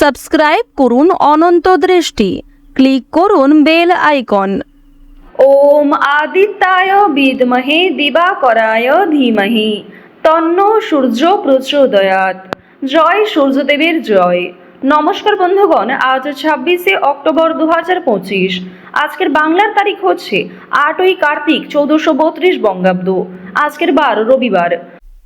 Subscribe করুন অনন্ত দৃষ্টি। Click করুন বেল আইকন। ওম আদিত্যায় বিদ্মহে দিবাকরায় ধীমহি। তন্ন সূর্য প্রচোদয়াত জয় সূর্যদেবের জয়। নমস্কার বন্ধুগণ, আজ ছাব্বিশে অক্টোবর দু হাজার পঁচিশ। আজকের বাংলার তারিখ হচ্ছে আটই কার্তিক চৌদ্দশো বত্রিশ বঙ্গাব্দ। আজকের বার রবিবার।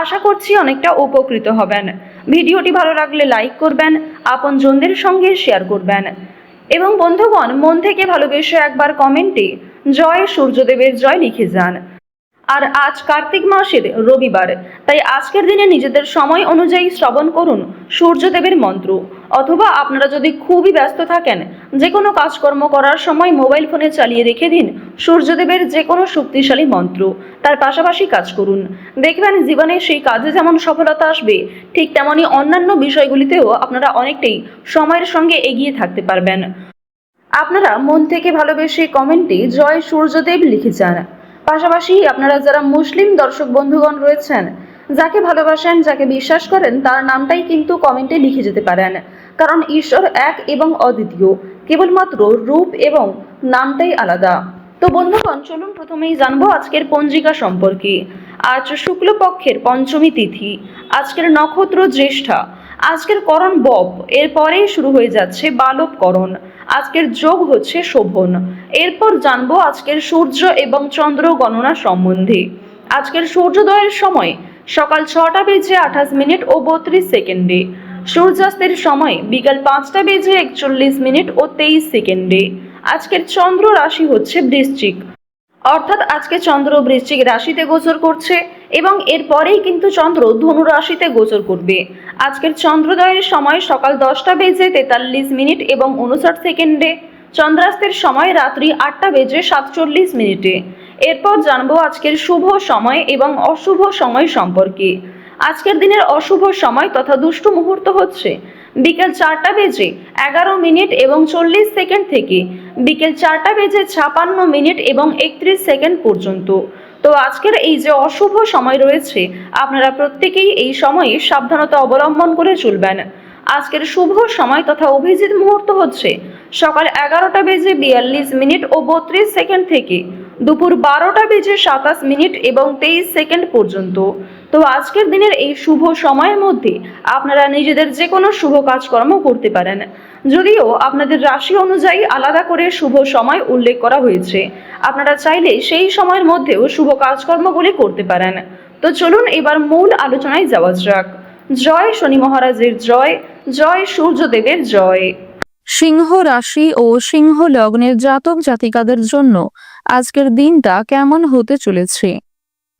আশা করছি অনেকটা উপকৃত হবেন। ভিডিওটি ভালো লাগলে লাইক করবেন, আপনজনদের সঙ্গে শেয়ার করবেন। এবং বন্ধুগণ, মন থেকে ভালোবেসে একবার কমেন্টে জয় সূর্যদেবের জয় লিখে যান। আর আজ কার্তিক মাসের রবিবার, তাই আজকের দিনে নিজেদের সময় অনুযায়ী শ্রবণ করুন সূর্যদেবের মন্ত্র। অথবা আপনারা যদি খুবই ব্যস্ত থাকেন যে কোনো কাজকর্ম করার সময় মোবাইল ফোনে চালিয়ে রেখে দিন সূর্যদেবের যে কোনো শক্তিশালী মন্ত্র তার পাশাপাশি কাজ করুন। দেখবেন জীবনে সেই কাজে যেমন সফলতা আসবে, ঠিক তেমনই অন্যান্য বিষয়গুলিতেও আপনারা অনেকটাই সময়ের সঙ্গে এগিয়ে থাকতে পারবেন। আপনারা মন থেকে ভালোবেসে কমেন্টে জয় সূর্যদেব লিখে যান। পাশাপাশি আপনারা যারা মুসলিম দর্শক বন্ধুগণ রয়েছেন, যাকে ভালোবাসেন, যাকে বিশ্বাস করেন, তার নামটাই কিন্তু কমেন্টে লিখে যেতে পারেন। কারণ ঈশ্বর এক এবং অদ্বিতীয়, কেবলমাত্র রূপ এবং নামটাই আলাদা। তো বন্ধুগণ, চলুন প্রথমেই জানব আজকের পঞ্জিকা সম্পর্কে। আজ শুক্লপক্ষের পঞ্চমী তিথি, আজকের নক্ষত্র জ্যেষ্ঠা, আজকের করণ বপ এরপরেই শুরু হয়ে যাচ্ছে বালব করণ আজকের যোগ হচ্ছে শোভন। এরপর জানব আজকের সূর্য এবং চন্দ্র গণনা সম্বন্ধে। আজকের সূর্যোদয়ের সময় সকাল ছটা বেজে আঠাশ মিনিট ও বত্রিশ সেকেন্ডে। সূর্যাস্তের সময় বিকাল পাঁচটা বেজে একচল্লিশ মিনিট ও তেইশ সেকেন্ডে। আজকের চন্দ্র রাশি হচ্ছে বৃশ্চিক। অর্থাৎ আজকে চন্দ্র বৃশ্চিক রাশিতে গোচর করছে এবং এরপরেই কিন্তু চন্দ্র ধনু রাশিতে গোচর করবে। আজকের চন্দ্রোদয়ের সময় সকাল দশটা বেজে তেতাল্লিশ মিনিট এবং উনষাট সেকেন্ডে। চন্দ্রাস্তের সময় রাত্রি আটটা বেজে সাতচল্লিশ মিনিটে। এরপর জানব আজকের শুভ সময় এবং অশুভ সময় সম্পর্কে। আজকের দিনের অশুভ সময় তথা দুষ্টু মুহূর্ত হচ্ছে। বিকেল চারটা বেজে এগারো মিনিট এবং চল্লিশ সেকেন্ড থেকে বিকেল চারটা বেজে ছাপান্ন মিনিট এবং একত্রিশ সেকেন্ড পর্যন্ত। তো আজকের এই যে অশুভ সময় রয়েছে, আপনারা প্রত্যেকেই এই সময়ে সাবধানতা অবলম্বন করে চলবেন। আজকের শুভ সময় তথা অভিজিৎ মুহূর্ত হচ্ছে সকাল এগারোটা বেজে বিয়াল্লিশ মিনিট ও বত্রিশ সেকেন্ড থেকে দুপুর বারোটা বেজে সাতাশ মিনিট এবং তেইশ সেকেন্ড পর্যন্ত। তো আজকের দিনের এই শুভ সময়ের মধ্যে আপনারা নিজেদের যে কোনো শুভ কাজকর্ম করতে পারেন। যদিও আপনাদের রাশি অনুযায়ী আলাদা করে শুভ সময় উল্লেখ করা হয়েছে। আপনারা চাইলে সেই সময়ের মধ্যেও শুভ কাজকর্মগুলি করতে পারেন। তো চলুন এবার মূল আলোচনায় যাওয়া যাক। জয় শনি মহারাজের জয় জয় সূর্যদেবের জয়। সিংহ রাশি ও সিংহ লগ্নের জাতক জাতিকাদের জন্য আজকের দিনটা কেমন হতে চলেছে?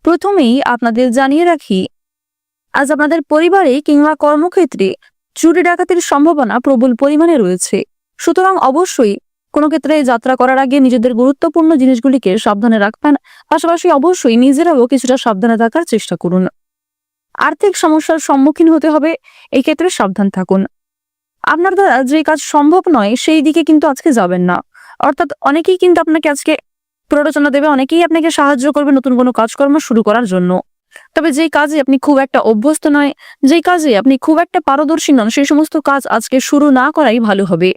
প্রথমেই আপনাদের জানিয়ে রাখি, আজ আপনাদের পরিবারে কিংবা কর্মক্ষেত্রে চুরি ডাকাতির সম্ভাবনা প্রবল পরিমাণে রয়েছে। সুতরাং অবশ্যই কোনো ক্ষেত্রে যাত্রা করার আগে নিজেদের গুরুত্বপূর্ণ জিনিসগুলিকে সাবধানে রাখবেন। পাশাপাশি অবশ্যই নিজেরাও কিছুটা সাবধানে থাকার চেষ্টা করুন। আর্থিক সমস্যার সম্মুখীন হতে হবে এই ক্ষেত্রে সাবধান থাকুন। আপনার দ্বারা যে কাজ সম্ভব নয়, সেই দিকে কিন্তু আজকে যাবেন না। অর্থাৎ অনেকেই কিন্তু আপনাকে আজকে প্ররোচনা দেবে, অনেকেই আপনাকে সাহায্য করবে নতুন কোনো কাজকর্ম শুরু করার জন্য। তবে যেই কাজে আপনি খুব একটা অভ্যস্ত নয়, যেই কাজে আপনি খুব একটা পারদর্শী নন, সেই সমস্ত কাজ আজকে শুরু না করাই ভালো হবে।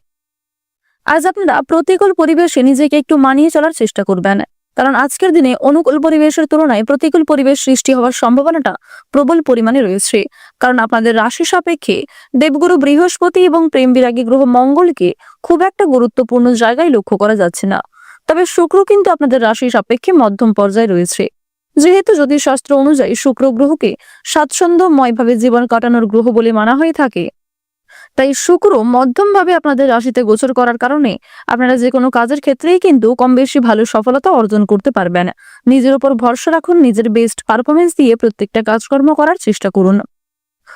আজ আপনারা প্রতিকূল পরিবেশে নিজেকে একটু মানিয়ে চলার চেষ্টা করবেন। কারণ আজকের দিনে অনুকূল পরিবেশের তুলনায় প্রতিকূল পরিবেশ সৃষ্টি হওয়ার সম্ভাবনাটা প্রবল পরিমাণে রয়েছে। কারণ আপনাদের রাশি সাপেক্ষে দেবগুরু বৃহস্পতি এবং প্রেম বিরাগী গ্রহ মঙ্গলকে খুব একটা গুরুত্বপূর্ণ জায়গায় লক্ষ্য করা যাচ্ছে না। তবে শুক্র কিন্তু আপনাদের রাশি সাপেক্ষে মধ্যম পর্যায়ে রয়েছে। যেহেতু জ্যোতিষশাস্ত্র অনুযায়ী শুক্র গ্রহকে স্বাচ্ছন্দ্যময়ভাবে জীবন কাটানোর গ্রহ বলে মানা হয়ে থাকে। তাই শুক্র মধ্যমভাবে আপনাদের রাশিতে গোচর করার কারণে আপনারা যে কোনো কাজের ক্ষেত্রেই কিন্তু কম বেশি ভালো সফলতা অর্জন করতে পারবেন। নিজের উপর ভরসা রাখুন, নিজের বেস্ট পারফরমেন্স দিয়ে প্রত্যেকটা কাজকর্ম করার চেষ্টা করুন।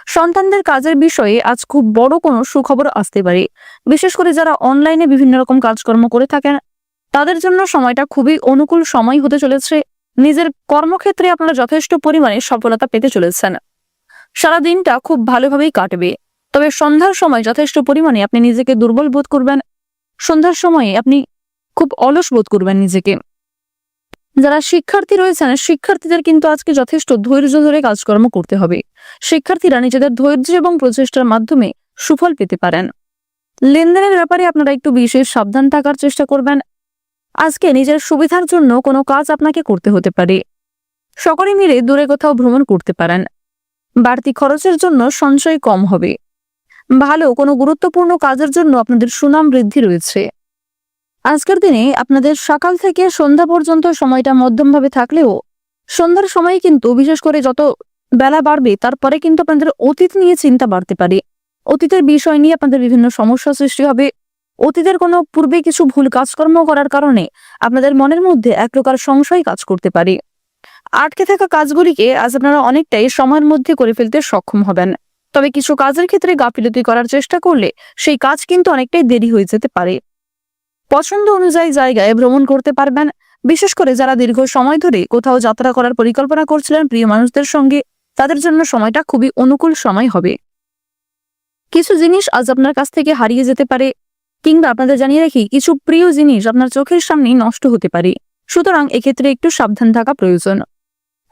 সন্তানদের কাজের বিষয়ে আজ খুব বড় কোনো সুখবর আসতে পারে। বিশেষ করে যারা অনলাইনে বিভিন্ন রকম কাজকর্ম করে থাকেন তাদের জন্য সময়টা খুবই অনুকূল সময় হতে চলেছে। নিজের কর্মক্ষেত্রে আপনারা যথেষ্ট পরিমাণে সফলতা পেতে চলেছেন। সারা দিনটা খুব ভালোভাবেই কাটবে। তবে সন্ধ্যার সময় যথেষ্ট পরিমাণে আপনি নিজেকে দুর্বল বোধ করবেন। সন্ধ্যার সময়ে আপনি খুব অলস বোধ করবেন নিজেকে। যারা শিক্ষার্থী রয়েছেন, শিক্ষার্থীদের কিন্তু আজকে যথেষ্ট ধৈর্য ধরে কাজকর্ম করতে হবে। শিক্ষার্থীরা নিজেদের ধৈর্য এবং প্রচেষ্টার মাধ্যমে সুফল পেতে পারেন। লেনদেনের ব্যাপারে আপনারা একটু বিশেষ সাবধান থাকার চেষ্টা করবেন। আজকে নিজের সুবিধার জন্য কোনো কাজ আপনাকে করতে হতে পারে। সকলে মিলে দূরে কোথাও ভ্রমণ করতে পারেন। বাড়তি খরচের জন্য সঞ্চয় কম হবে। ভালো কোনো গুরুত্বপূর্ণ কাজের জন্য আপনাদের সুনাম বৃদ্ধি রয়েছে। আজকের দিনে আপনাদের সকাল থেকে সন্ধ্যা পর্যন্ত সময়টা মধ্যমভাবে থাকলেও সন্ধ্যার সময় কিন্তু বিশেষ করে যত বেলা বাড়বে, তারপরে কিন্তু আপনাদের অতীত নিয়ে চিন্তা বাড়তে পারে। অতীতের বিষয় নিয়ে আপনাদের বিভিন্ন সমস্যা সৃষ্টি হবে। অতীতের কোনো পূর্বে কিছু ভুল কাজকর্ম করার কারণে আপনাদের মনের মধ্যে এক প্রকার সংশয় কাজ করতে পারে। আটকে থাকা কাজগুলিকে আজ আপনারা অনেকটাই সময়ের মধ্যে করে ফেলতে সক্ষম হবেন। তবে কিছু কাজের ক্ষেত্রে গাফিলতি করার চেষ্টা করলে সেই কাজ কিন্তু অনেকটাই দেরি হয়ে যেতে পারে। পছন্দ অনুযায়ী জায়গায় ভ্রমণ করতে পারবেন। বিশেষ করে যারা দীর্ঘ সময় ধরে কোথাও যাত্রা করার পরিকল্পনা করছিলেন প্রিয় মানুষদের সঙ্গে, তাদের জন্য সময়টা খুবই অনুকূল সময় হবে। কিছু জিনিস আজ আপনার কাছ থেকে হারিয়ে যেতে পারে। কিংবা আপনাদের জানিয়ে রাখি, কিছু প্রিয় জিনিস আপনার চোখের সামনেই নষ্ট হতে পারে। সুতরাং এক্ষেত্রে একটু সাবধান থাকা প্রয়োজন।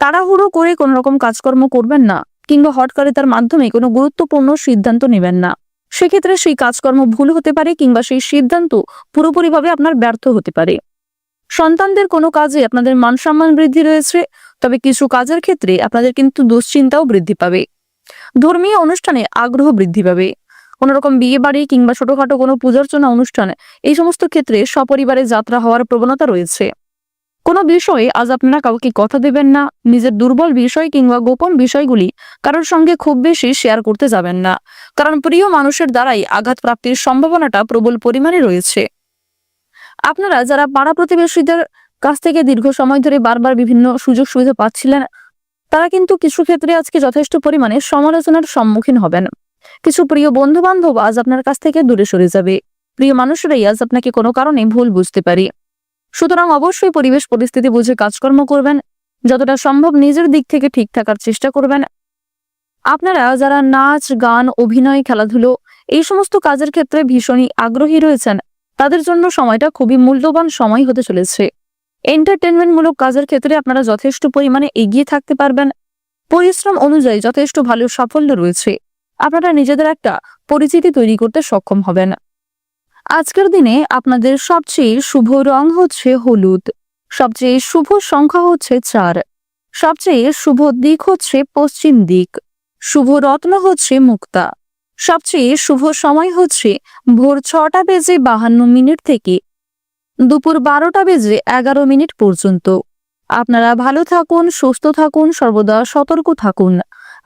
তাড়াহুড়ো করে কোনো রকম কাজকর্ম করবেন না, কিংবা হট করে তার মাধ্যমে কোনো গুরুত্বপূর্ণ সিদ্ধান্ত নেবেন না। সেক্ষেত্রে সেই কাজকর্ম ভুল হতে পারে, কিংবা সেই সিদ্ধান্ত পুরোপুরিভাবে আপনার ব্যর্থ হতে পারে। সন্তানদের কোনো কাজে আপনাদের মান সম্মান বৃদ্ধি রয়েছে, তবে কিছু কাজের ক্ষেত্রে আপনাদের কিন্তু দুশ্চিন্তাও বৃদ্ধি পাবে। ধর্মীয় অনুষ্ঠানে আগ্রহ বৃদ্ধি পাবে। কোনো রকম বিয়ে বাড়ি কিংবা ছোটখাটো কোনো পূজার্চনা অনুষ্ঠান এই সমস্ত ক্ষেত্রে সপরিবারে যাত্রা হওয়ার প্রবণতা রয়েছে। কোনো বিষয়ে আজ আপনারা কাউকে কথা দেবেন না, নিজের দুর্বল বিষয় কিংবা গোপন বিষয়গুলি কারোর সঙ্গে খুব বেশি শেয়ার করতে যাবেন না, কারণ প্রিয় মানুষের দ্বারাই আঘাত প্রাপ্তির সম্ভাবনাটা প্রবল পরিমাণে রয়েছে। আপনারা যারা পাড়া প্রতিবেশীদের কাছ থেকে দীর্ঘ সময় ধরে বারবার বিভিন্ন সুযোগ সুবিধা পাচ্ছিলেন, তারা কিন্তু কিছু ক্ষেত্রে আজকে যথেষ্ট পরিমাণে সমালোচনার সম্মুখীন হবেন। কিছু প্রিয় বন্ধু বান্ধব আজ আপনার কাছ থেকে দূরে সরে যাবে। প্রিয় মানুষরাই আজ আপনাকে কোনো কারণে ভুল বুঝতে পারে। সুতরাং অবশ্যই পরিবেশ, পরিস্থিতি বুঝে কাজকর্ম করবেন। যতটা সম্ভব নিজের দিক থেকে ঠিক থাকার চেষ্টা করবেন। আপনারা যারা নাচ, গান, অভিনয়, খেলাধুলো এই সমস্ত কাজের ক্ষেত্রে ভীষণই আগ্রহী রয়েছেন, তাদের জন্য সময়টা খুবই মূল্যবান সময় হতে চলেছে। এন্টারটেনমেন্টমূলক কাজের ক্ষেত্রে আপনারা যথেষ্ট পরিমাণে এগিয়ে থাকতে পারবেন। পরিশ্রম অনুযায়ী যথেষ্ট ভালো সাফল্য রয়েছে। আপনারা নিজেদের একটা পরিচিতি তৈরি করতে সক্ষম হবেন। আজকের দিনে আপনাদের সবচেয়ে শুভ রং হচ্ছে হলুদ। সবচেয়ে শুভ সংখ্যা হচ্ছে চার। সবচেয়ে শুভ দিক হচ্ছে পশ্চিম দিক। শুভ রত্ন হচ্ছে মুক্তা। সবচেয়ে শুভ সময় হচ্ছে ভোর ছটা বেজে বাহান্ন মিনিট থেকে দুপুর বারোটা বেজে এগারো মিনিট পর্যন্ত। আপনারা ভালো থাকুন, সুস্থ থাকুন, সর্বদা সতর্ক থাকুন।